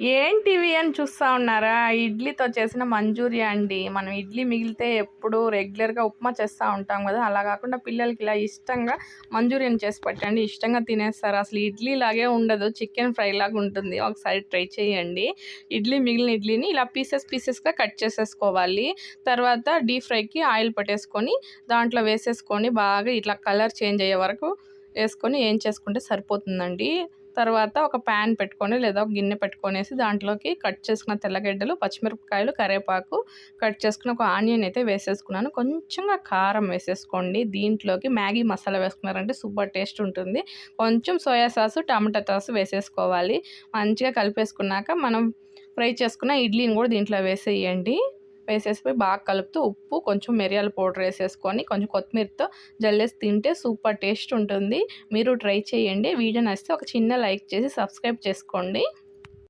ఏంటివి అని చూస్తూ ఉన్నారా? ఇడ్లీతో చేసిన మంచూరియా అండి. మనం ఇడ్లీ మిగిలితే ఎప్పుడు రెగ్యులర్గా ఉప్మా చేస్తూ ఉంటాం కదా. అలా కాకుండా పిల్లలకి ఇలా ఇష్టంగా మంచూరియన్ చేసి పెట్టండి. ఇష్టంగా తినేస్తారు. అసలు ఇడ్లీ లాగే ఉండదు. చికెన్ ఫ్రై లాగా ఉంటుంది. ఒకసారి ట్రై చేయండి. ఇడ్లీ మిగిలిన ఇడ్లీని ఇలా పీసెస్ పీసెస్గా కట్ చేసేసుకోవాలి. తర్వాత డీప్ ఫ్రైకి ఆయిల్ పట్టేసుకొని దాంట్లో వేసేసుకొని బాగా ఇట్లా కలర్ చేంజ్ అయ్యే వరకు వేసుకొని ఏం చేసుకుంటే సరిపోతుందండి? తర్వాత ఒక ప్యాన్ పెట్టుకొని లేదా ఒక గిన్నె పెట్టుకొనేసి దాంట్లోకి కట్ చేసుకున్న తెల్లగడ్డలు పచ్చిమిరపకాయలు కరివేపాకు కట్ చేసుకున్న ఒక ఆనియన్ అయితే వేసేసుకున్నాను. కొంచెంగా కారం వేసేసుకోండి. దీంట్లోకి మ్యాగీ మసాలా వేసుకున్నారంటే సూపర్ టేస్ట్ ఉంటుంది. కొంచెం సోయా సాసు టమాటా సాసు వేసేసుకోవాలి. మంచిగా కలిపేసుకున్నాక మనం ఫ్రై చేసుకున్న ఇడ్లీని కూడా దీంట్లో వేసేయండి. వేసేసిపోయి బాగా కలుపుతూ ఉప్పు కొంచెం మిరియాల పౌడర్ వేసేసుకొని కొంచెం కొత్తిమీరతో జల్లేసి తింటే సూపర్ టేస్ట్ ఉంటుంది. మీరు ట్రై చేయండి. వీడియో నచ్చితే ఒక చిన్న లైక్ చేసి సబ్స్క్రైబ్ చేసుకోండి.